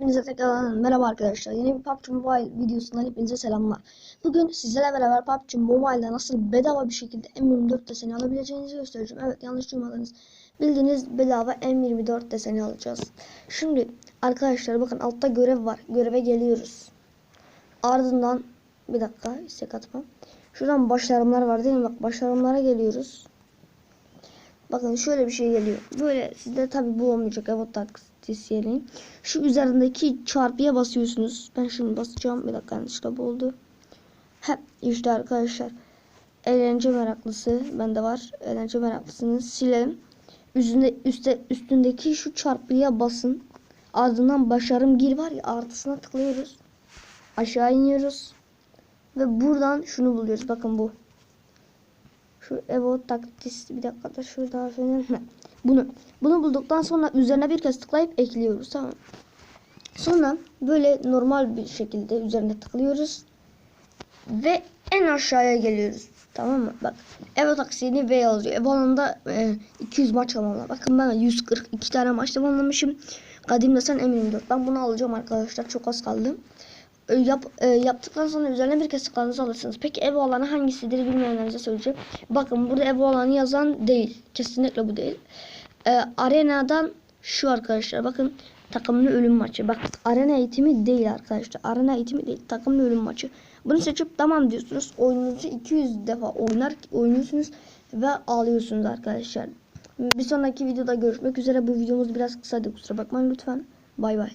Hepinize tekrardan merhaba arkadaşlar. Yeni bir PUBG Mobile videosundan hepinize selamlar. Bugün sizlerle beraber PUBG Mobile'da nasıl bedava bir şekilde M24 deseni alabileceğinizi göstereceğim. Evet yanlış duymadınız. Bildiğiniz bedava M24 deseni alacağız. Şimdi arkadaşlar bakın altta görev var. Göreve geliyoruz. Ardından bir dakika istek atma. Şuradan başarımlar var değil mi? Bak başarımlara geliyoruz. Bakın şöyle bir şey geliyor. Böyle sizde tabi bu olmayacak. Evet taktisyenin. Şu üzerindeki çarpıya basıyorsunuz. Ben şimdi basacağım. Bir dakika yanlışlıkla bu oldu. Hep işte arkadaşlar. Eğlence meraklısı. Bende var. Eğlence meraklısını silelim. Üstünde, üstte, üstündeki şu çarpıya basın. Ardından başarım gir var ya artısına tıklıyoruz. Aşağı iniyoruz. Ve buradan şunu buluyoruz. Bakın bu. Şu Evo taktis bir dakika da şurada harfini bunu bunu bulduktan sonra üzerine bir kez tıklayıp ekliyoruz tamam. Sonra böyle normal bir şekilde üzerine tıklıyoruz ve en aşağıya geliyoruz. Tamam mı? Bak Evo taksini V yazıyor. Evo'nun e, 200 maç almam. Bakın ben 142 tane maç tamamlamışım. Kadim desen M24. Ben bunu alacağım arkadaşlar. Çok az kaldı. E, Yap, e, yaptıktan sonra üzerine bir kez tıkladığınızı alırsınız. Peki ev alanı hangisidir bilmeyenlerinize söyleyeceğim. Bakın burada ev alanı yazan değil. Kesinlikle bu değil. E, arenadan şu arkadaşlar bakın takımlı ölüm maçı. Bak arena eğitimi değil arkadaşlar. Arena eğitimi değil. Takımlı ölüm maçı. Bunu seçip tamam diyorsunuz. Oyununuzu 200 defa oynar oynuyorsunuz ve ağlıyorsunuz arkadaşlar. Bir sonraki videoda görüşmek üzere. Bu videomuz biraz kısaydı kusura bakmayın lütfen. Bay bay.